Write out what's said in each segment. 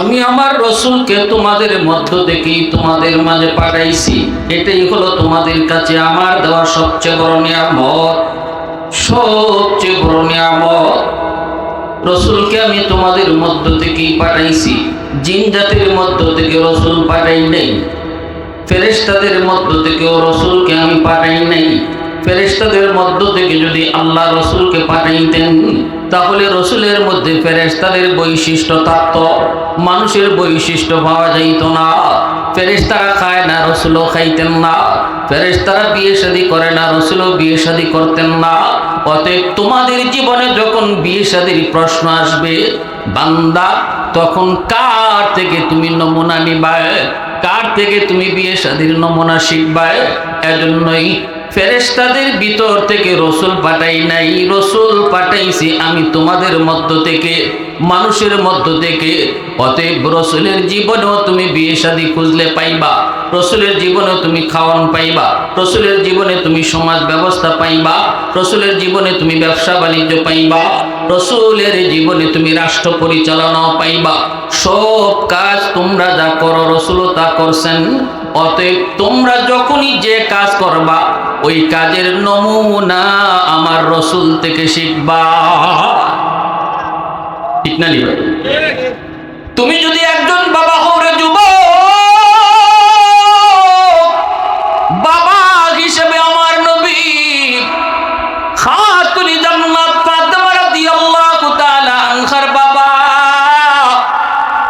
আমি আমার রসুলকে তোমাদের মধ্য থেকেই তোমাদের মাঝে পাঠাইছি। এটাই হলো তোমাদের কাছে আমার দেওয়া সবচেয়ে বড় নিয়ামত। সবচেয়ে বড় নিয়ামত। রসুলকে আমি তোমাদের মধ্য থেকেই পাঠাইছি। জিন জাতির মধ্য থেকে রসুল পাঠাই নেই। ফেরেশতাদের মধ্য থেকেও রসুলকে আমি পাঠাই নাই। ফেরেশতাদের মধ্য থেকে যদি আল্লাহ রসুলকে পাঠাইতেন তাহলে রসুলের মধ্যে ফেরেশতাদের বৈশিষ্ট্য থাকত। মানুষের বৈশিষ্ট্য পাওয়া যাইত না। ফেরেশতারা খায় না, রসুলও খাইতেন না। ফেরেশতারা বিয়ে শাদী করে না, রসুলও বিয়ে শাদী করতেন না। অতএব তোমাদের জীবনে যখন বিয়ে শাদীর প্রশ্ন আসবে, বান্দা, তখন কার থেকে তুমি নমুনা নিবায়? কার থেকে তুমি বিয়ে শাদীর নমুনা শিখবায়? এজন্যই ফেরেশতাদের ভিতর থেকে রসুল পাঠাই নাই। রসুল পাঠাইছি আমি তোমাদের মধ্য থেকে, মানুষের মধ্য থেকে। অতএব রসুলের জীবনেও তুমি বিয়ে শাদী খুঁজলে পাইবা, রসুলের জীবনে তুমি খাওয়ান পাইবা, রসুলের জীবনে তুমি সমাজ ব্যবস্থা পাইবা, রসুলের জীবনে তুমি ব্যবসা বাণিজ্য পাইবা, রসুলের জীবনে তুমি রাষ্ট্র পরিচালনাও পাইবা। সব কাজ তোমরা যা করো রসুলও তা করছেন। অতএব তোমরা যখনই যে কাজ করবা ওই কাজের নমুনা আমার রসুল থেকে শিখবা। ঠিক না তুমি যদি একজন বাবা হরে যুব বাবা হিসেবে আমার নবী খাতুনি জান্নাত ফাতেমা রাদিয়াল্লাহু তাআলা আনহার বাবা।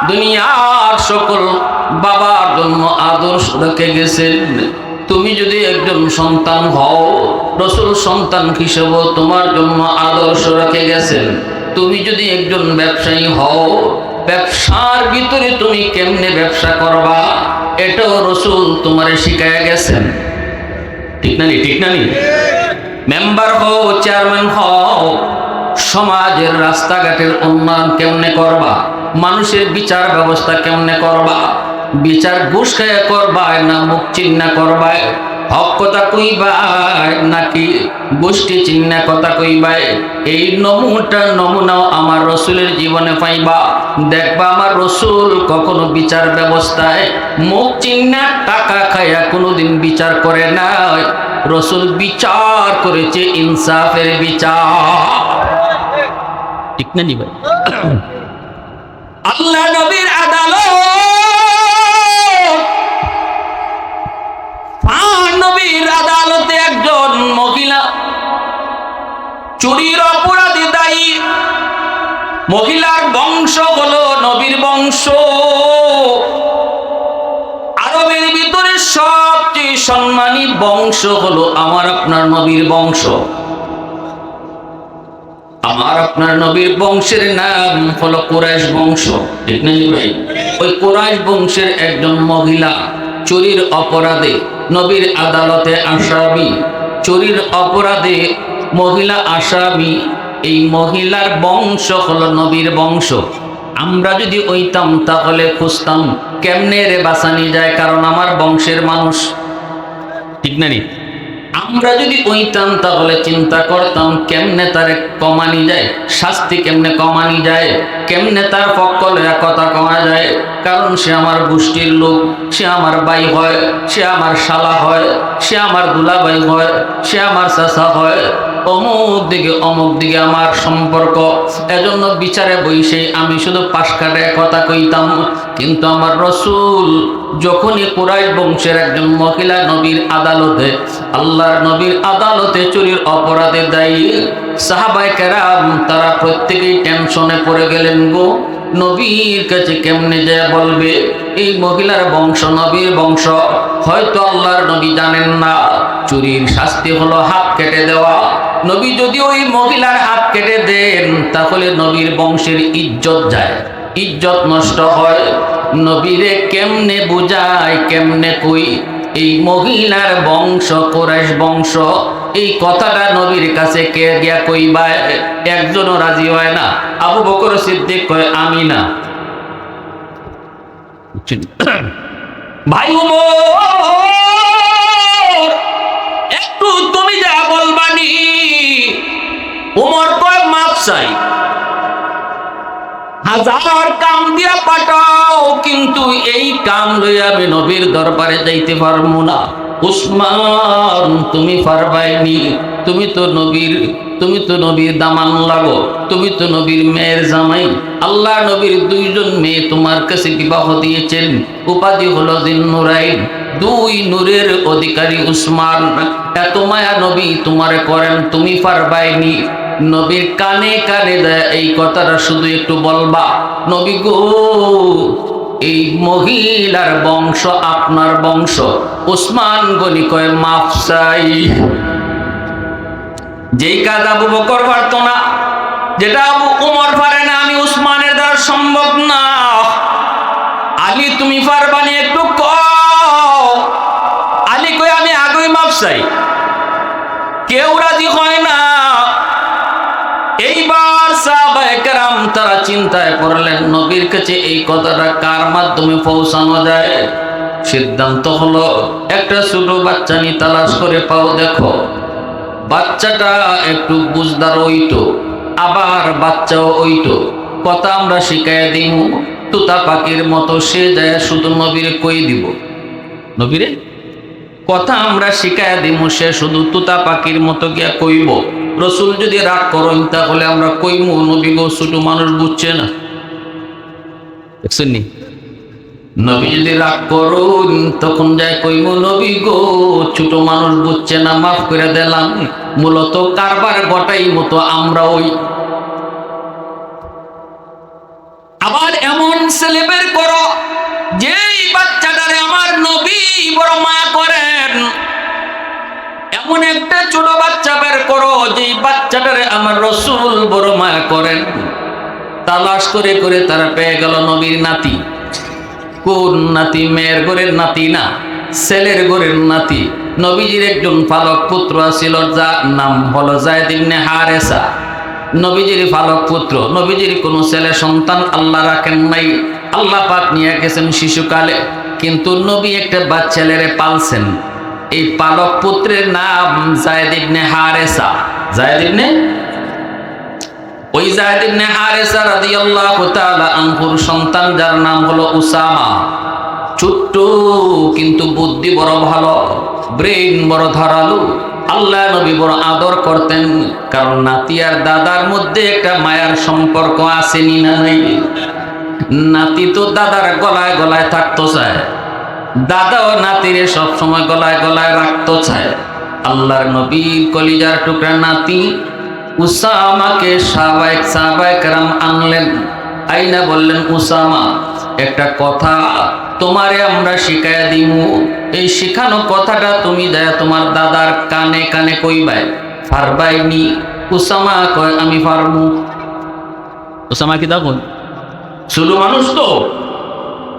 দুনিয়ার সকল বাবার জন্য আদর্শ রেখে গেছেন। তুমি যদি একজন সন্তান হও, রসুল সন্তান হিসেবে তোমার জন্য আদর্শ রেখে গেছেন। তুমি যদি একজন ব্যবসায়ী হও, ব্যবসার ভিতরে তুমি কেমনে ব্যবসা করবা, এটাও রসুল তোমারে শিখায় গেছেন। ঠিক না নি? ঠিক না নি? মেম্বার হও, চেয়ারম্যান হও, সমাজের রাস্তাঘাটের উন্নয়ন কেমনে করবা? মানুষের বিচার ব্যবস্থা কেমনে করবা? বিচার ঘুষ খাইয়া করবায় না মুখ চিন্না করবায়। হক কথা কইবায় নাকি গোষ্ঠী চিন্না কথা কইবায়। এই নমুটা নমুনাও আমার রসুলের জীবনে পাইবা। দেখবা আমার রসুল কখনো বিচার ব্যবস্থায় মুখ চিন্না টাকা খাইয়া কোনোদিন বিচার করে নাই। রসুল বিচার করেছে ইনসাফের বিচার। ঠিক না নি ভাই? আল্লাহ নবীর আদালত চুরির অপরাধী দায়ী। মহিলার বংশ হলো নবীর বংশ। আরবের ভিতরে সবচেয়ে সম্মানী বংশ হলো আমার আপনার নবীর বংশ। আমার আপনার নবীর বংশের নাম হলো কুরাইশ বংশ। ঠিক না ভাই? ওই কুরাইশ বংশের একজন মহিলা চুরির অপরাধে নবীর আদালতে আসামি। চুরির অপরাধে মহিলা আসামি এই মহিলার বংশ হলো নবীর বংশ। আমরা যদি ওইতাম তাহলে খুঁজতাম কেমনে রে বাসানি যায়? কারণ আমার বংশের মানুষ। ঠিক না নি? আমরা যদি ওইতাম তাহলে চিন্তা করতাম কেমনে তারে কমানি যায়? শাস্তি কেমনে কমানি যায়? কেমনে তার পক্ষ লয়া কথা কমা যায়? কারণ সে আমার গোষ্ঠীর লোক, সে আমার বাই হয়, সে আমার শালা হয়, সে আমার দুলাবাই হয়, সে আমার চাচা হয়। অমুক দিকে অমুক দিকে আমার সম্পর্ক। এজন্য বিচারে বইসে আমি শুধু পাশ কাটায় কথা কইতাম। কিন্তু আমার রসুল যখনই কুরাইশ বংশের একজন মহিলা নবীর আদালতে, আল্লাহর নবীর আদালতে চুরির অপরাধে দায়ী সাহাবাই কেরাম তারা প্রত্যেকেই টেনশনে পড়ে গেলেন। গো, নবীর কাছে কেমনে যায় বলবে? এই মহিলার বংশ নবীর বংশ। হয়তো আল্লাহর নবী জানেন না। চুরির শাস্তি হলো হাত কেটে দেওয়া। নবী যদি ওই মহিলার হাত কেটে দেন, তাহলে নবীর বংশের ইজ্জত যায়। ইজ্জত নষ্ট হয়। নবীরে কেমনে বুঝায়, কেমনে কই? এই মহিলার বংশ, কোরাইশ বংশ এই কথাটা নবীর কাছে কে গিয়া কইবা? একজনও রাজি হয় না। আবু বকর সিদ্দিক কয়, আমি না। ভাই একটু তুমি যা বলবানি উমর কয়, মাপ চাই। হাজার কাম দিয়া পাঠাও, কিন্তু এই কাম লইয়া আমি নবীর দরবারে যাইতে পারব না। উসমান, তুমি পারবাইনি তুমি তো নবীর, তুমি তো নবীর দামান লাগো, তুমি তো নবীর মেয়ের জামাই। আল্লাহ নবীর দুইজন মেয়ে তোমার কাছে বিবাহ দিয়েছেন। উপাধি হলো দিন নুরাইন দুই নূরের অধিকারী উসমান। এত মায়া নবী তোমারে করেন, তুমি পারবাইনি নবীর কানে কানে দেয় এই কথাটা, শুধু একটু বলবা। নবী গো এই মহিলার বংশ আপনার বংশ। উসমান গনি কয়, মাফ চাই। যেই কাজ আবু বকর পারত না, যেটা আবু উমর পারে না, আমি উসমানের দ্বারা সম্ভব না। আলী, তুমি পারবানি একটু কও। আলী কই আমি আগেই মাপ চাই। চিন্তায় পড়লেন, নবীর কাছে এই কথাটা কার মাধ্যমে পৌঁছানো যায়? সিদ্ধান্ত হলো, একটা ছোট বাচ্চা নিয়ে তালাশ করে পাও, দেখো। বাচ্চাটা একটু বুঝদার ওইটো, আবার বাচ্চাও ওইটো। কথা আমরা শিখাই দিব তুতা পাখির মতো সে যায় শুধু নবীরে কই দিব? নবীরে? কথা আমরা শিখাই দিব সে শুধু তুতা পাখির মতো গিয়া কইব। রসুল যদি রাগ করেন, তাহলে আমরা কইমু, নবী গো, ছোট মানুষ বুঝছে না। দেখছেন নবী যদি রাগ করুন, তখন যায় কইমু, নবী গো, ছোট মানুষ বুঝছে না, মাফ করে দিলাম। মূলত কারবার গটাই মতো আমরা ওই। আবার এমন ছেলে বের করো যেই বাচ্চাটারে আমার নবী বড় মা করেন এমন একটা ছোট বাচ্চা বের করো, যেই বাচ্চাটারে আমার রসুল বড় মায়া করেন। তালাশ করে করে তারা পেয়ে গেল নবীর নাতি। কোন নাতি? মেয়ের ঘরের নাতি না, ছেলের ঘরের নাতি। নবীজির একজন পালক পুত্র ছিল যার নাম হলো জায়দ ইবনে হারেসা। নবীজির পালক পুত্র, নবীজির কোনো ছেলে সন্তান আল্লাহ রাখেন নাই। আল্লাহ পাক নিয়ে গেছেন শিশুকালে। কিন্তু নবী একটা বাচ্চা ছেলেরে পালছেন। এই পালক পুত্রের নাম জায়দ ইবনে হারেসা। জায়দ ইবনে? ওই জায়দ ইবনে হারেসা রাদিয়াল্লাহু তাআলা আনহুর সন্তান, যার নাম হলো উসামা। ছোট্ট, কিন্তু বুদ্ধি বড় ভালো ব্রেন বড় ধারালো। আল্লাহ নবী বড় আদর করতেন, কারণ নাতি আর দাদার মধ্যে একটা মায়ার সম্পর্ক আসেনি না নাই? নাতি তো দাদার গলায় গলায় থাকতো চায়। দাদাও নাতিরে সব সময় গলায় গলায় রাখতো চায়। আল্লাহর নবীর কলিজার টুকরা নাতি উসামাকে সাবাইক সাবাইক রাম আনলেন। আইনা বললেন উসামা একটা কথা তোমারে আমরা শিখাইয়া দিমু। এই শিখানো কথাটা তুমি দেয় তোমার দাদার কানে কানে কইবাই। পারবাইনি উসামা কয় আমি ফারমু। উসামা কি দেখুন ছোট মানুষ তো।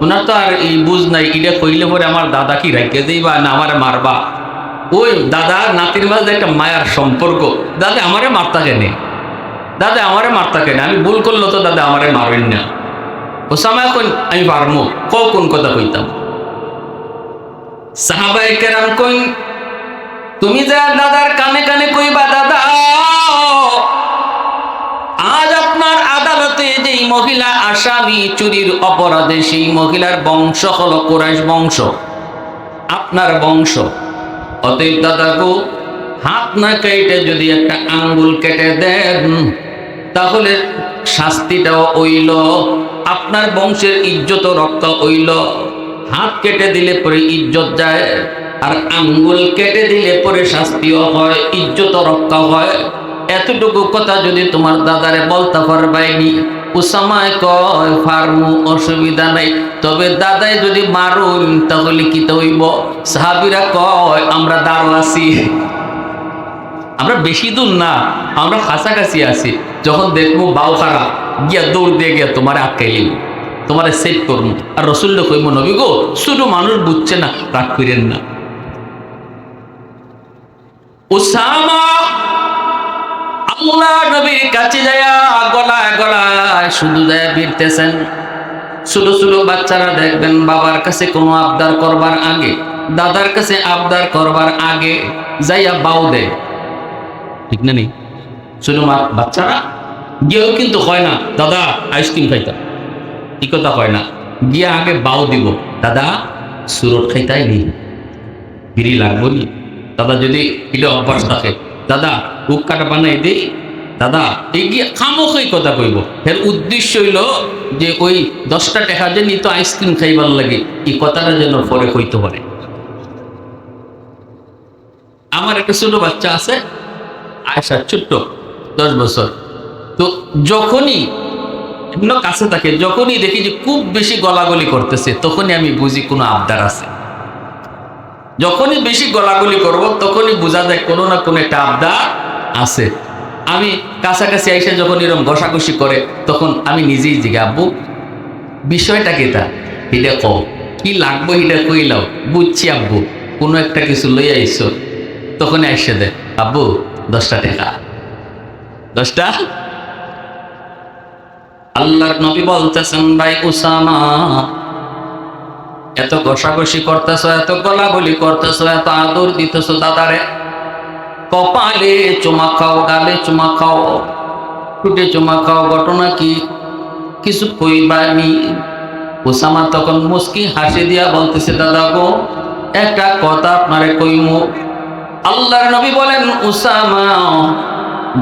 ওনার তো আর এই বুঝ নাই, এটা কইলে পরে আমার দাদা কি রাখিয়ে দিবা না আমার মারবা? ওই দাদা নাতির মাঝে একটা মায়ার সম্পর্ক। দাদা আমারে মারতা কেনে? দাদা আমারে মারতা কেনে? আমি ভুল করল তো দাদা আমারে মারেন না। ও সময় কোন আমি পারমো ক কোন কথা কইতাম? সাহাবাই কেরাম কই তুমি যা দাদার কানে কানে কইবা দাদা আজ আপনার আদালতে যেই মহিলা আসামি চুরির অপরাধে, সেই মহিলার বংশ হলো কোরাইশ বংশ। আপনার বংশ। অতএব দাদা গো হাত না কেটে যদি একটা আঙ্গুল কেটে দেন, তাহলে শাস্তিটাও ওইল আপনার বংশের ইজ্জত রক্ষা হইল। হাত কেটে দিলে পরে ইজ্জত যায়, আর আঙ্গুল কেটে দিলে পরে শাস্তিও হয়, ইজ্জত রক্ষা হয়। এতটুকু কথা যদি তোমার দাদারে বলতে পারবাইনি কয় অসুবিধা নাই। তবে দাদাই যদি মারুন, তাহলে কি হইব সাহাবিরা কয়, আমরা আমরা বেশি দূর না, আমরা কাছাকাছি আছি। যখন দেখব বাউ খারাপ গিয়া দৌড় দিয়ে গিয়া তোমার আটকাইলিম তোমার সেট করব। আর রসুল্লা কইব, নবী গো শুধু মানুষ বুঝছে না রাগ করেন না। ওসামা আল্লাহ নবীর কাছে যায়া গলায় গলায় শুধু যায় ফিরতেছেন। ছোট ছোট বাচ্চারা দেখবেন বাবার কাছে কোনো আবদার করবার আগে, দাদার কাছে আবদার করবার আগে যাইয়া বাউ দেয়। ঠিক না নেই? মা বাচ্চারা? গিয়েও কিন্তু হয় না। দাদা আইসক্রিম খাইতাম। এই কথা হয় না? গিয়ে আগে বাউ দিব। দাদা, সুরট খাইতাই নি বিড়ি লাগবো নি? দাদা যদি এটা অভ্যাস থাকে। দাদা, বুক কাটা বানাই দেই। দাদা, এই গিয়ে খামোখাই কথা কইব। এর উদ্দেশ্য হইল যে ওই দশটা টাকা যে নিত আইসক্রিম খাইবার লাগে, এই কথাটা যেন পরে কইতে পারে। আমার একটা ছোট বাচ্চা আছে আয়সা ছোট্ট, দশ বছর। তো যখনই কাছে থাকে, যখনই দেখি যে খুব বেশি গলাগলি করতেছে, তখনই আমি বুঝি কোনো আবদার আছে। যখনই বেশি গলাগলি করব, তখনই বোঝা যায় কোনো না কোনো একটা আবদার আছে। আমি কাছাকাছি আইসা যখন এরকম ঘষাঘষি করে, তখন আমি নিজেই আব্বু, বিষয়টা কি তা? এটা কও, কি লাগবো এটা কইলাও বুঝছি আব্বু, কোনো একটা কিছু লই আইসো। তখন আইসে দে আব্বু, দশটা টাকা। দশটা? আল্লাহর নবী বলতেছেন, ভাই উসামা এত ঘষাঘষি করতেছ, এত গলাগলি করতেছ, এত আদর দিতেছ দাদারে। কপালে চুমা খাও, গালে চুমা খাও টুটে চুমা খাও, ঘটনা কি? কিছু কইবানি ওসামা তখন মুস্কি হাসি দিয়া বলতেছে, দাদা গো, একটা কথা আপনারে কইমু। আল্লাহর নবী বলেন উসামা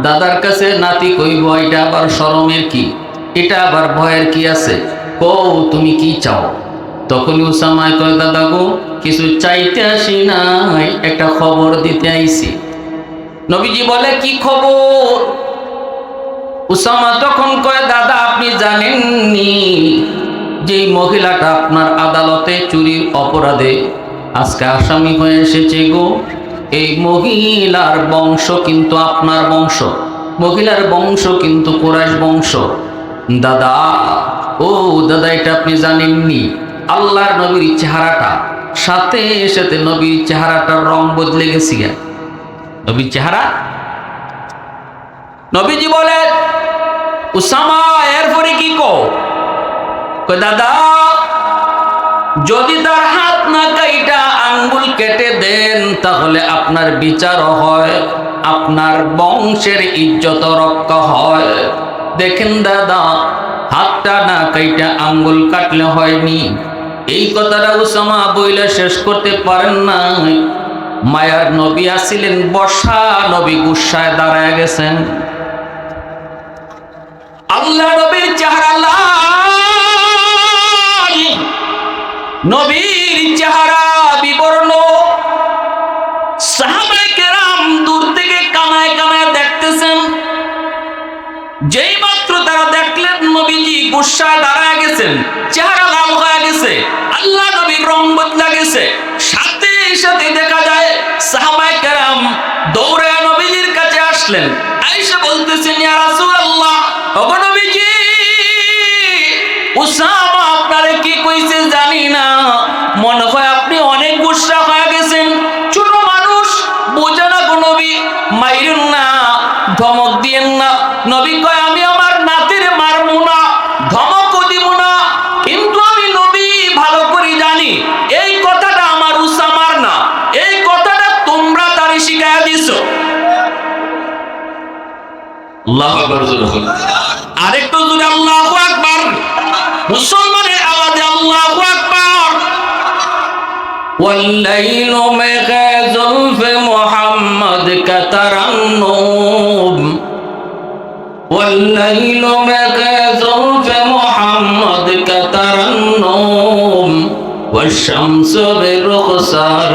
দাদার কাছে নাতি কইব, এটা আবার শরমের কি? এটা আবার ভয়ের কি আছে? কও, তুমি কি চাও? তখনই উসামায় কয়, দাদা গো, কিছু চাইতে আসি নাই। একটা খবর দিতে আইছি। নবীজি বলে, কি খবর? উসামা তখন কয়, দাদা, আপনি জানেননি যে মহিলাটা আপনার আদালতে চুরির অপরাধে আজকে আসামি হয়ে এসেছে গো? এই মহিলার বংশ কিন্তু আপনার বংশ। মহিলার বংশ কিন্তু কোরাইশ বংশ। দাদা, ও দাদা, এটা আপনি জানেননি। আল্লাহর নবীর চেহারাটা, সাথে সাথে নবীর চেহারাটার রং বদলে গেছি নবীর চেহারা? নবীজি বলে উসামা, এরপরে কি কো দাদা, যদি তার হাত না কাইটা আঙ্গুল কেটে দেন, তাহলে আপনার বিচার হয়, আপনার বংশের ইজ্জত রক্ষা হয়। দেখেন দাদা, হাতটা না কাইটা আঙ্গুল কাটলে হয়নি। এই কথাটা উসামা বইলে শেষ করতে পারেন নাই। মায়ার নবী আসিলেন বসা নবী গুসায় দাঁড়ায় গেছেন। আল্লাহ নবীর চেহারা লাল, নবীর চেহারা বিবর্ণ। কেরাম দূর থেকে কানায় কানায় দেখতেছেন। যেই মাত্র তারা দেখলেন নবীজি গুসায় দাঁড়ায় গেছেন, চেহারা লাল হয়ে গেছে, আল্লাহ নবীর রং বদলা গেছে। সাথে সাথে দেখা যায় সাহাবায়ে কেরাম দৌড়ে নবীজির কাছে আসলেন। আয়েশা বলতেছেন উসামা আপনারে কি কইছে জানি না। মনে হয় আপনি অনেক গুসা হয়ে গেছেন। ছোট মানুষ, বোঝে না গো না, ধমক দিয়েন না। নবী কয় আল্লাহ আকবার জোরে বলুন। আরেকটু জোরে আল্লাহ আকবার মুসলমানের আওয়াজে আল্লাহ আকবার والليل مغاز في محمد كترنم والليل مغاز في محمد كترنم والشمس برخسار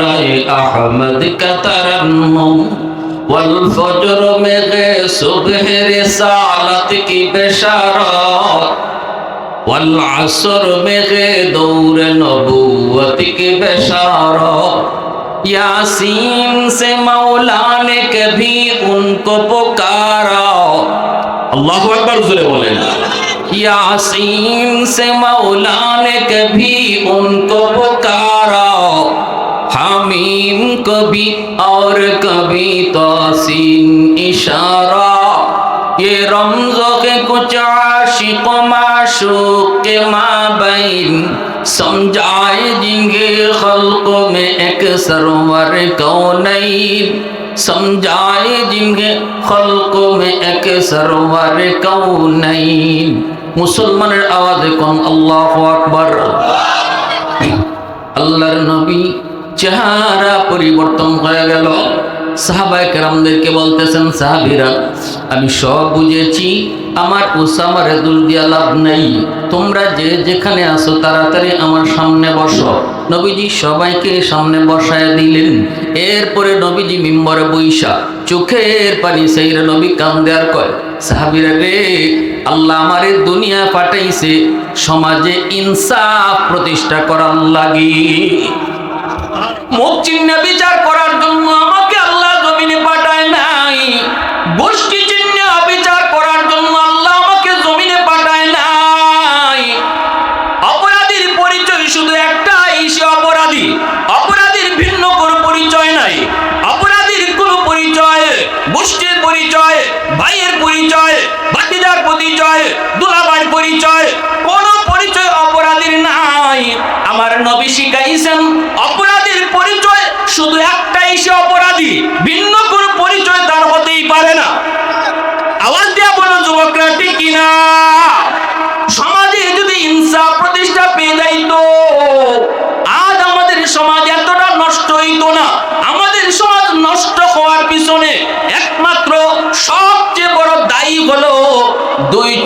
أحمد كترنم वल्फजर में गए सुबह रिसालत की बेशारत। वल्लासर में गए दौर नबूवत की बेशारत। यासीन से मौला ने कभी उनको पुकारा। अल्लाह अकबर जुरे बोले, यासीन से मौला ने कभी उनको पुकारा। हामीम को इशारा ये रमजो के कुछ आशिक माशूक के माबैन समझाए जिंगे खल्क में एक सरवर कौनैन समझाए जिनके खल्क में एक सरवर कौनैन মুসলমানের আওয়াজে কোন আল্লাহ আকবার আল্লাহর নবী চেহারা পরিবর্তন হয়ে গেল সাহাবাই কেরামদেরকে বলতেছেন, সাহাবিরা, আমি সব বুঝেছি। আমার উসামারে দূর দিয়া লাভ নেই। তোমরা যে যেখানে আসো তাড়াতাড়ি আমার সামনে বসো। নবীজি সবাইকে সামনে বসায় দিলেন। এরপরে নবীজি মিম্বরে বৈশা চোখের পানি সেইরা নবী কান্দে আর কয়, সাহাবিরা রে, আল্লাহ আমারে দুনিয়া পাঠাইছে, সমাজে ইনসাফ প্রতিষ্ঠা করার লাগি। মুখ চিহ্ন বিচার করার জন্য আমাকে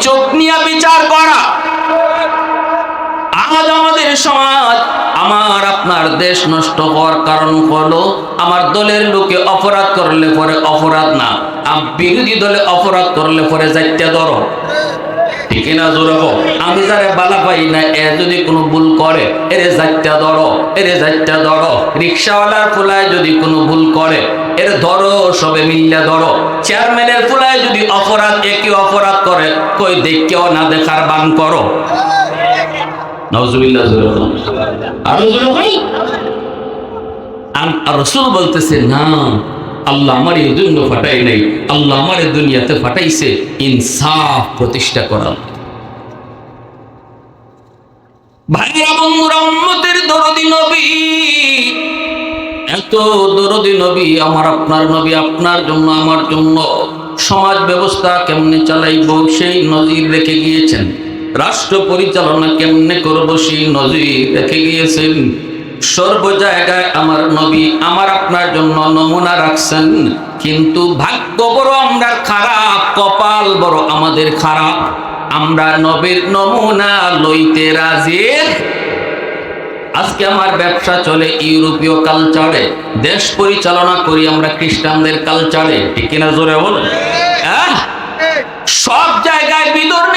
চোখ নিয়ে বিচার করা। আজ আমাদের সমাজ, আমার আপনার দেশ নষ্ট হওয়ার কারণ হলো, আমার দলের লোকে অপরাধ করলে পরে অপরাধ না। বিরোধী দলে অপরাধ করলে পরে যাইতে ধরো। আমি যারা বালা পাই না, এ যদি কোনো ভুল করে, এরে যাইতে ধরো, এরে যাইতে ধরো। রিক্সাওয়ালার ফুলায় যদি কোনো ভুল করে, এর ধরো, সবে মিল্লা ধরো। চেয়ারম্যানের ফুলায় যদি অপরাধ একই অপরাধ করে? কই দেখকেও না, দেখার বান করো। নজরুল্লাহ আর রসুল বলতেছে, না আল্লাহ আমার এই জন্য ফাটাই নাই, আল্লাহ আমার এই দুনিয়াতে ফাটাইছে, ইনসাফ প্রতিষ্ঠা করা। ভাইরা বন্ধুরা, উম্মতের দরদি নবী, এত দরদি নবী আমার, আপনার নবী আপনার জন্য, আমার জন্য সমাজ ব্যবস্থা কেমনে চালাইব, সেই নজির রেখে গিয়েছেন। রাষ্ট্র পরিচালনা কেমনে করব, সেই নজির রেখে গিয়েছেন। সর্ব জায়গায় আমার নবী, আমার আপনার জন্য নমুনা রাখছেন। কিন্তু ভাগ্য বড় আমরা খারাপ, কপাল বড় আমাদের খারাপ। আমরা নবীর নমুনা লইতে রাজি। আজকে আমার ব্যবসা চলে ইউরোপীয় কালচারে। দেশ পরিচালনা করি আমরা খ্রিস্টানদের কালচারে। ঠিক কিনা জোরে বল? সব জায়গায় বিধর্মীদের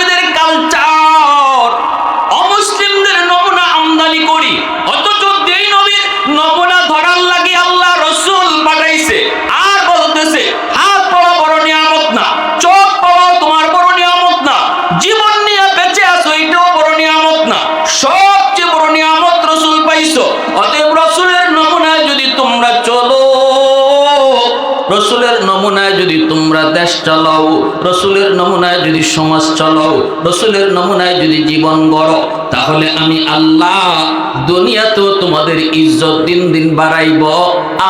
রসুলের নমুনায় যদি তোমরা দেশ চালাও, রসুলের নমুনায় যদি সমাজ চালাও, রসুলের নমুনায় যদি জীবন গড়ো, তাহলে আমি আল্লাহ দুনিয়াতেও তোমাদের ইজ্জত দিন দিন বাড়াইব,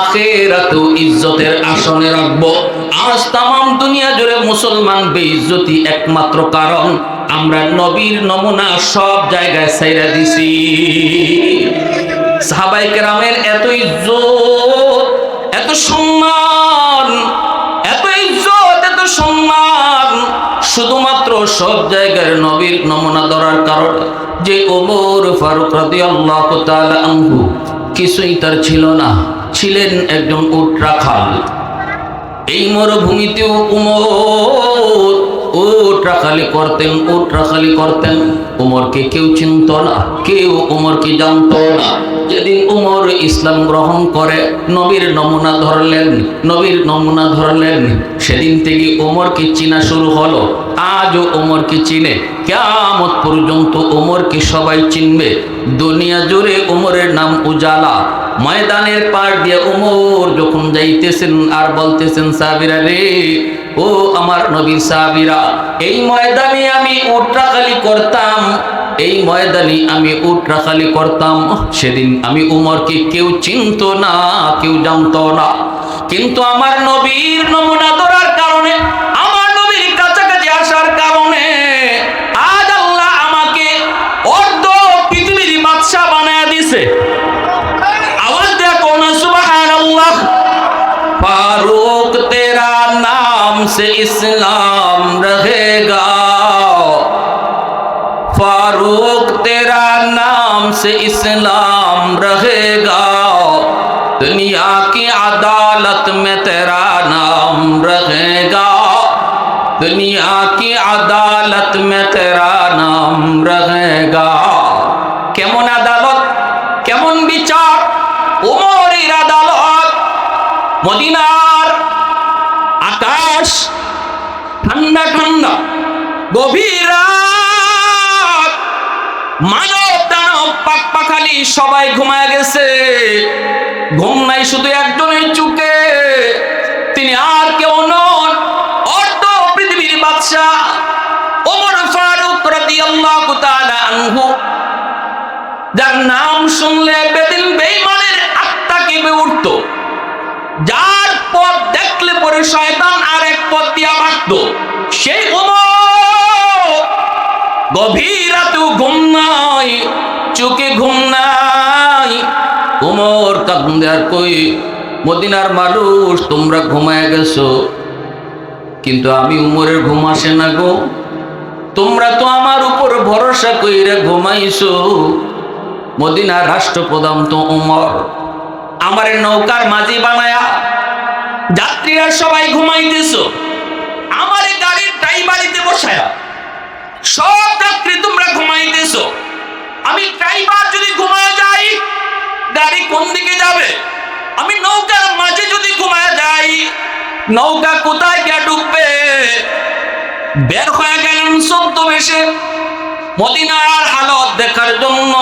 আখেরাতেও ইজ্জতের আসনে রাখব। আজ তামাম দুনিয়া জুড়ে মুসলমান বেইজ্জতি একমাত্র কারণ, আমরা নবীর নমুনা সব জায়গায় সাইরা দিছি। সাহাবাই কেরামের এত ইজ্জত, এত সম্মান শুধুমাত্র সব জায়গায় নবীর নমুনা ধরার কারণে যে ওমর ফারুক কিছুই তার ছিল না। ছিলেন একজন উট রাখাল। এই মরুভূমিতেও উমর উট খালি করতেন উটরা খালি করতেন। উমরকে কেউ চিনত না, কেউ উমরকে জানত না। যেদিন উমর ইসলাম গ্রহণ করে, নবীর নমুনা ধরলেন, নবীর নমুনা ধরলেন। সেদিন থেকে উমরকে চিনা শুরু হলো। আজও উমরকে চিনে। কেমত পর্যন্ত উমরকে সবাই চিনবে। দুনিয়া জুড়ে উমরের নাম উজালা। ময়দানের পার দিয়ে উমর যখন যাইতেছেন আর বলতেছেন সাবিরা রে, ও আমার নবীর সাবিরা এই ময়দানে আমি উট্রাখালি করতাম, এই ময়দানে আমি উট্রাখালি করতাম। সেদিন আমি উমরকে কেউ চিনত না, কেউ জানতো না। কিন্তু আমার নবীর নমুনা বাদশাহ বানায় দিছে। আওয়াজ দেয়া কোন সুবহানাল্লাহ। ফারুক, তেরা নাম সে ইসলাম রহেগা। फारूक तेरा नाम से इस्लाम रहेगा दुनिया की अदालत में तेरा नाम रहेगा दुनिया की अदालत में तेरा नाम रहेगा গভীর মানব দানব পাক পাখালি সবাই ঘুমায় গেছে। ঘুম নাই শুধু একজনের চুকে তিনি আর কেউ নন পৃথিবীর বাদশাহ ওমর ফারুক তাআলা যার নাম শুনলে বেদিন বেঈমানের আত্মা কেঁপে উঠত। যার পথ দেখলে পরে শয়তান আর এক পথ দিয়া সেই ওমর গভীর ঘুম নাই, চোখে ঘুম নাই। ওমর কান্দে আর কই, মদিনার মানুষ, তোমরা ঘুমায় গেছো। কিন্তু আমি উমরের ঘুম আসে না গো। তোমরা তো আমার উপর ভরসা কইরে ঘুমাইছো। মদিনার রাষ্ট্রপ্রধান তো উমর। আমার নৌকার মাঝি বানায়া যাত্রীরা সবাই ঘুমাইতেছ। আমার গাড়ির ড্রাইভারিতে বসায়া সব যাত্রী তোমরা ঘুমাইতেছ। আমি ড্রাইভার যদি ঘুমায় যাই, গাড়ি কোন দিকে যাবে? আমি নৌকার মাঝে যদি ঘুমায় যাই, নৌকা কোথায় গিয়ে ডুববে? বের হয়ে গেলেন সদ্য বেশে মদিনার হালত দেখার জন্য।